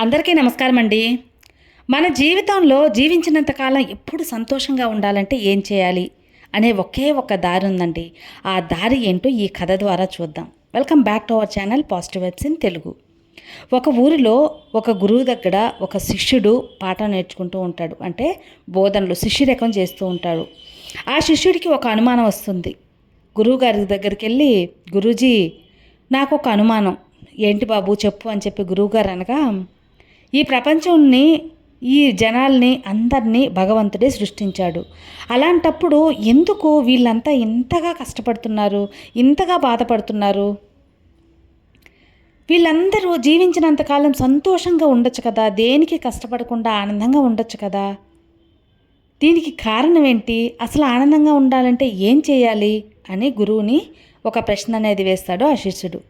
అందరికీ నమస్కారం అండి మన జీవితంలో జీవించినంతకాలం ఎప్పుడు సంతోషంగా ఉండాలంటే ఏం చేయాలి అనే ఒకే ఒక దారి ఉందండి. ఆ దారి ఏంటో ఈ కథ ద్వారా చూద్దాం. Welcome back to our channel positive vibes in Telugu. ఒక ఊరిలో ఒక గురువు దగ్గర ఒక శిష్యుడు పాఠం నేర్చుకుంటూ ఉంటాడు. అంటే బోధనలు శిష్యురకం చేస్తూ ఉంటాడు. ఆ శిష్యుడికి ఒక అనుమానం వస్తుంది. గురువు గారి దగ్గరికి వెళ్ళి గురూజీ నాకు ఒక అనుమానం. ఏంటి బాబు చెప్పు అని చెప్పి గురువుగారు అనగా ఈ ప్రపంచాన్ని ఈ జనాల్ని అందరినీ భగవంతుడే సృష్టించాడు. అలాంటప్పుడు ఎందుకు వీళ్ళంతా ఇంతగా కష్టపడుతున్నారు? ఇంతగా బాధపడుతున్నారు? వీళ్ళందరూ జీవించినంతకాలం సంతోషంగా ఉండొచ్చు కదా? దేనికి కష్టపడకుండా ఆనందంగా ఉండొచ్చు కదా? దీనికి కారణం ఏంటి? అసలు ఆనందంగా ఉండాలంటే ఏం చేయాలి? అని గురువుని ఒక ప్రశ్న అనేది వేస్తాడు ఆ శిష్యుడు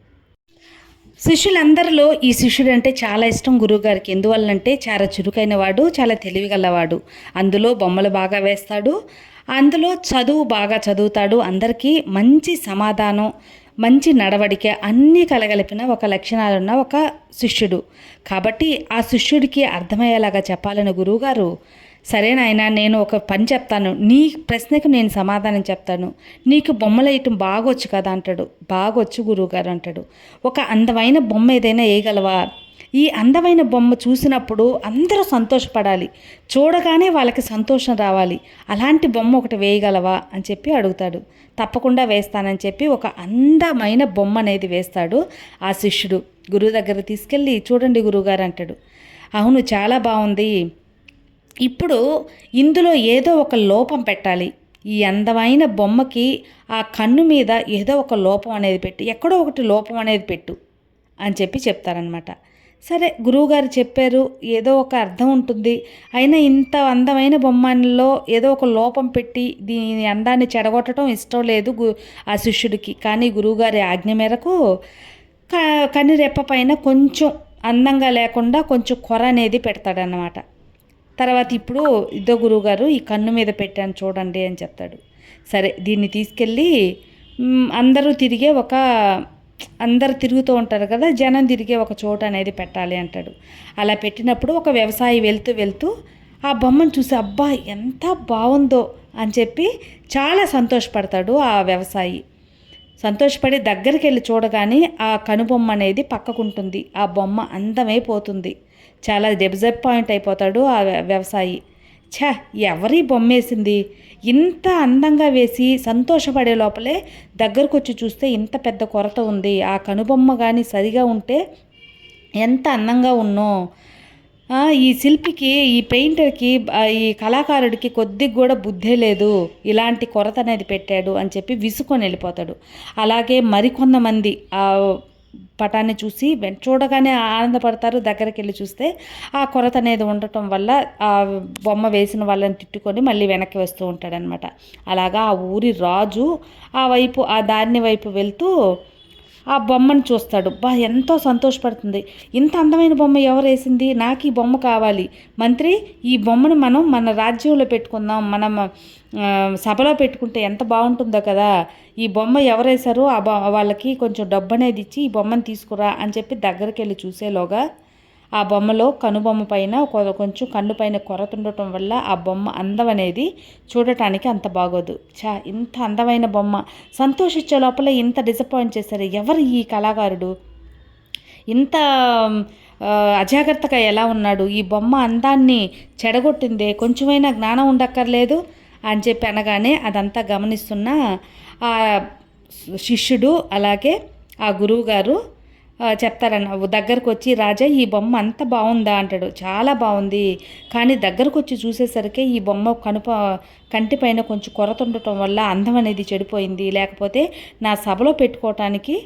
శిష్యులందరిలో ఈ శిష్యుడు అంటే చాలా ఇష్టం గురువుగారికి. ఎందువల్లంటే చాలా చురుకైన వాడు చాలా తెలివిగలవాడు. అందులో బొమ్మలు బాగా వేస్తాడు. అందులో చదువు బాగా చదువుతాడు. అందరికీ మంచి సమాధానం మంచి నడవడిక అన్నీ కలగలిపిన ఒక లక్షణాలున్న ఒక శిష్యుడు. కాబట్టి ఆ శిష్యుడికి అర్థమయ్యేలాగా చెప్పాలని గురువుగారు సరే నాయన నేను ఒక పని చెప్తాను. నీ ప్రశ్నకు నేను సమాధానం చెప్తాను. నీకు బొమ్మలు వేయటం బాగొచ్చు కదా అంటాడు. బాగొచ్చు గురువుగారు అంటాడు. ఒక అందమైన బొమ్మ ఏదైనా వేయగలవా? ఈ అందమైన బొమ్మ చూసినప్పుడు అందరూ సంతోషపడాలి. చూడగానే వాళ్ళకి సంతోషం రావాలి. అలాంటి బొమ్మ ఒకటి వేయగలవా? అని చెప్పి అడుగుతాడు. తప్పకుండా వేస్తానని చెప్పి ఒక అందమైన బొమ్మ అనేది వేస్తాడు ఆ శిష్యుడు. గురువు దగ్గర తీసుకెళ్ళి చూడండి గురువుగారు అంటాడు. అవును చాలా బాగుంది. ఇప్పుడు ఇందులో ఏదో ఒక లోపం పెట్టాలి. ఈ అందమైన బొమ్మకి ఆ కన్ను మీద ఏదో ఒక లోపం అనేది పెట్టి. ఎక్కడో ఒకటి లోపం అనేది పెట్టు అని చెప్పి చెప్తారనమాట సరే గురువుగారు చెప్పారు ఏదో ఒక అర్థం ఉంటుంది. అయినా ఇంత అందమైన బొమ్మలో ఏదో ఒక లోపం పెట్టి దీని అందాన్ని చెడగొట్టడం ఇష్టం లేదు గు ఆ శిష్యుడికి. కానీ గురువుగారి ఆజ్ఞ మేరకు క పైన కొంచెం అందంగా లేకుండా కొంచెం కొర అనేది పెడతాడన్నమాట. తర్వాత ఇప్పుడు ఇద్దో గురువుగారు ఈ కన్ను మీద పెట్టాను చూడండి అని చెప్తాడు. సరే దీన్ని తీసుకెళ్ళి అందరూ తిరిగే ఒక అందరు తిరుగుతూ ఉంటారు కదా జనం తిరిగే ఒక చోట అనేది పెట్టాలి అంటాడు. అలా పెట్టినప్పుడు ఒక వ్యవసాయి వెళ్తూ వెళ్తూ ఆ బొమ్మను చూసి అబ్బా ఎంత బాగుందో అని చెప్పి చాలా సంతోషపడతాడు ఆ వ్యవసాయి. సంతోషపడి దగ్గరికి వెళ్ళి చూడగానే ఆ కనుబొమ్మ అనేది పక్కకుంటుంది. ఆ బొమ్మ అందమైపోతుంది. చాలా డిసప్పాయింట్ అయిపోతాడు ఆ వ్యవసాయి. ఛ ఎవరి బొమ్మేసింది? ఇంత అందంగా వేసి సంతోషపడే లోపలే దగ్గరకు వచ్చి చూస్తే ఇంత పెద్ద కొరత ఉంది. ఆ కనుబొమ్మ కానీ సరిగా ఉంటే ఎంత అందంగా ఉన్నో. ఈ శిల్పికి ఈ పెయింటర్కి ఈ కళాకారుడికి కొద్దిగా కూడా బుద్ధే లేదు. ఇలాంటి కొరత అనేది పెట్టాడు అని చెప్పి విసుకొని వెళ్ళిపోతాడు. అలాగే మరికొంతమంది ఆ పటాన్ని చూసి చూడగానే ఆనందపడతారు. దగ్గరికి వెళ్ళి చూస్తే ఆ కొరత అనేది ఉండటం వల్ల ఆ బొమ్మ వేసిన వాళ్ళని తిట్టుకొని మళ్ళీ వెనక్కి వస్తూ ఉంటాడనమాట అలాగా ఆ ఊరి రాజు ఆ వైపు ఆ దారిని వైపు వెళ్తూ ఆ బొమ్మను చూస్తాడు. బా ఎంతో సంతోషపడుతుంది. ఇంత అందమైన బొమ్మ ఎవరు వేసింది? నాకు ఈ బొమ్మ కావాలి. మంత్రి ఈ బొమ్మను మనం మన రాజ్యంలో పెట్టుకుందాం. మనం సభలో పెట్టుకుంటే ఎంత బాగుంటుందో కదా. ఈ బొమ్మ ఎవరేశారో ఆ బొ వాళ్ళకి కొంచెం డబ్బు అనేది ఇచ్చి ఈ బొమ్మను తీసుకురా అని చెప్పి దగ్గరికి వెళ్ళి చూసేలోగా ఆ బొమ్మలో కనుబొమ్మ పైన కొ- కొంచెం కన్ను పైన కొరత ఉండటం వల్ల ఆ బొమ్మ అందం అనేది చూడటానికి అంత బాగోదు. చా ఇంత అందమైన బొమ్మ. సంతోషించే లోపల ఇంత డిసప్పాయింట్ చేశారు. ఎవరు ఈ కళాకారుడు? ఇంత అజాగ్రత్తగా ఎలా ఉన్నాడు? ఈ బొమ్మ అందాన్ని చెడగొట్టిందే. కొంచెమైనా జ్ఞానం ఉండక్కర్లేదు అని చెప్పి అనగానే అదంతా గమనిస్తున్న ఆ శిష్యుడు అలాగే ఆ గురువు గారు చెప్తారన్న దగ్గరకు వచ్చి రాజా ఈ బొమ్మ అంత బాగుందా? అంటాడు. చాలా బాగుంది. కానీ దగ్గరకు వచ్చి చూసేసరికి ఈ బొమ్మ కనుప కంటిపైన కొంచెం కొరత ఉండటం వల్ల అందం అనేది చెడిపోయింది. లేకపోతే నా సభలో పెట్టుకోవటానికి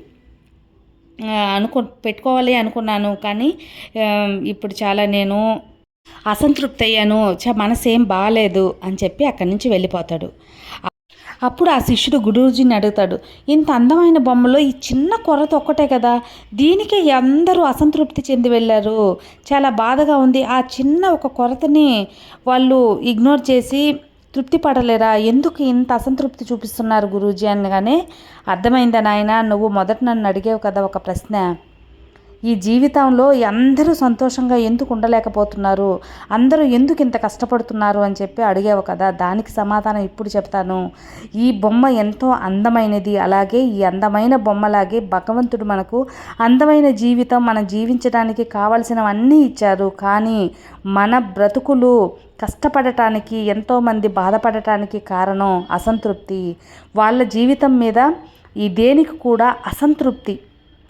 అనుకు పెట్టుకోవాలి అనుకున్నాను. కానీ ఇప్పుడు చాలా నేను అసంతృప్తి అయ్యాను చ మనసేం బాగాలేదు అని చెప్పి అక్కడి నుంచి వెళ్ళిపోతాడు. అప్పుడు ఆ శిష్యుడు గురూజీని అడుగుతాడు ఇంత అందమైన బొమ్మలో ఈ చిన్న కొరత ఒక్కటే కదా దీనికి అందరూ అసంతృప్తి చెంది వెళ్ళారు. చాలా బాధగా ఉంది. ఆ చిన్న ఒక కొరతని వాళ్ళు ఇగ్నోర్ చేసి తృప్తి పడలేరా? ఎందుకు ఇంత అసంతృప్తి చూపిస్తున్నారు గురూజీ? అనగానే అర్థమైందా నాయన నువ్వు మొదట నన్ను అడిగావు కదా ఒక ప్రశ్న. ఈ జీవితంలో అందరూ సంతోషంగా ఎందుకు ఉండలేకపోతున్నారు? అందరూ ఎందుకు ఇంత కష్టపడుతున్నారు అని చెప్పి అడిగావు కదా దానికి సమాధానం ఇప్పుడు చెప్తాను. ఈ బొమ్మ ఎంతో అందమైనది. అలాగే ఈ అందమైన బొమ్మలాగే భగవంతుడు మనకు అందమైన జీవితం మనం జీవించడానికి కావలసినవన్నీ ఇచ్చారు. కానీ మన బ్రతుకులు కష్టపడటానికి ఎంతోమంది బాధపడటానికి కారణం అసంతృప్తి. వాళ్ళ జీవితం మీద ఈ దేనికి కూడా అసంతృప్తి.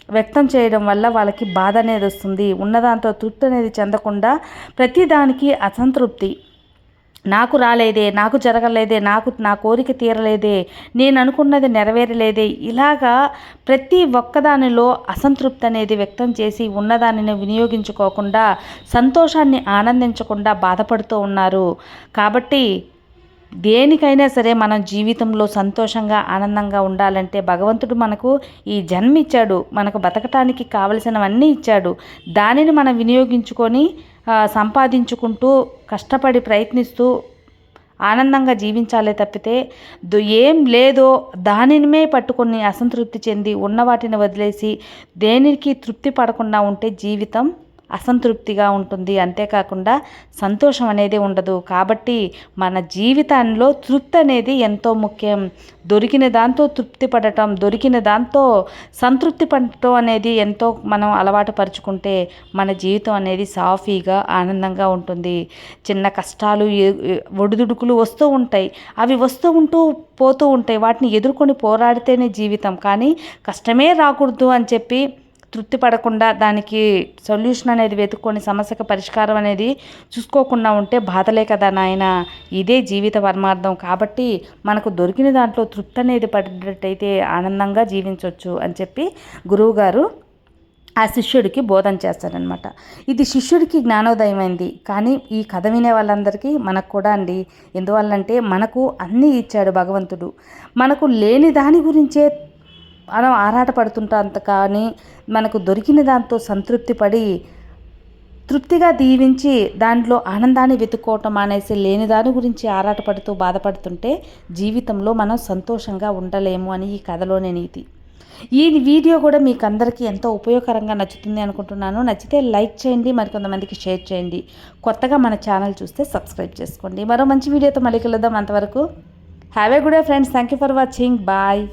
వ్యక్తం చేయడం వల్ల వాళ్ళకి బాధ అనేది వస్తుంది. ఉన్నదాంతో తృప్తి అనేది చెందకుండా ప్రతిదానికి అసంతృప్తి. నాకు రాలేదే నాకు జరగలేదే నాకు నా కోరిక తీరలేదే నేను అనుకున్నది నెరవేరలేదే ఇలాగా ప్రతి ఒక్కదానిలో అసంతృప్తి అనేది వ్యక్తం చేసి ఉన్నదానిని వినియోగించుకోకుండా సంతోషాన్ని ఆనందించకుండా బాధపడుతూ ఉన్నారు. కాబట్టి దేనికైనా సరే మనం జీవితంలో సంతోషంగా ఆనందంగా ఉండాలంటే భగవంతుడు మనకు ఈ జన్మ ఇచ్చాడు మనకు బతకటానికి కావలసినవన్నీ ఇచ్చాడు. దానిని మనం వినియోగించుకొని సంపాదించుకుంటూ కష్టపడి ప్రయత్నిస్తూ ఆనందంగా జీవించాలే తప్పితే ఏం లేదో దానినే పట్టుకొని అసంతృప్తి చెంది ఉన్న వాటిని వదిలేసి దేనికి తృప్తి పడకుండా ఉంటే జీవితం అసంతృప్తిగా ఉంటుంది. అంతేకాకుండా సంతోషం అనేది ఉండదు. కాబట్టి మన జీవితంలో తృప్తి అనేది ఎంతో ముఖ్యం. దొరికిన దాంతో తృప్తి పడటం దొరికిన దాంతో సంతృప్తి పడటం అనేది ఎంతో మనం అలవాటు పరుచుకుంటే మన జీవితం అనేది సాఫీగా ఆనందంగా ఉంటుంది. చిన్న కష్టాలు ఒడిదుడుకులు వస్తూ ఉంటాయి. అవి వస్తూ ఉంటూ పోతూ ఉంటాయి. వాటిని ఎదుర్కొని పోరాడితేనే జీవితం. కానీ కష్టమే రాకూడదు అని చెప్పి తృప్తి పడకుండా దానికి సొల్యూషన్ అనేది వెతుక్కొని సమస్యకు పరిష్కారం అనేది చూసుకోకుండా ఉంటే బాధలే కదా నాయన. ఇదే జీవిత పరమార్థం. కాబట్టి మనకు దొరికిన దాంట్లో తృప్తి అనేది పడినట్టయితే ఆనందంగా జీవించవచ్చు అని చెప్పి గురువుగారు ఆ శిష్యుడికి బోధన చేస్తారనమాట ఇది శిష్యుడికి జ్ఞానోదయమైంది. కానీ ఈ కథ వినే వాళ్ళందరికీ మనకు కూడా అండి. ఎందువల్లంటే మనకు అన్నీ ఇచ్చాడు భగవంతుడు. మనకు లేని దాని గురించే మనం ఆరాటపడుతుంటాం కానీ మనకు దొరికిన దాంతో సంతృప్తి పడి తృప్తిగా దీవించి దాంట్లో ఆనందాన్ని వెతుక్కోవటం అనేసి లేని దాని గురించి ఆరాటపడుతూ బాధపడుతుంటే జీవితంలో మనం సంతోషంగా ఉండలేము అని ఈ కథలోనే నీతి. ఈ వీడియో కూడా మీకు అందరికీ ఎంతో ఉపయోగకరంగా నచ్చుతుంది అనుకుంటున్నాను. నచ్చితే లైక్ చేయండి మరికొంతమందికి షేర్ చేయండి. కొత్తగా మన ఛానల్ చూస్తే సబ్స్క్రైబ్ చేసుకోండి. మరో మంచి వీడియోతో మళ్ళీ కలుద్దాం. అంతవరకు have a good friends. Thank you for watching. Bye.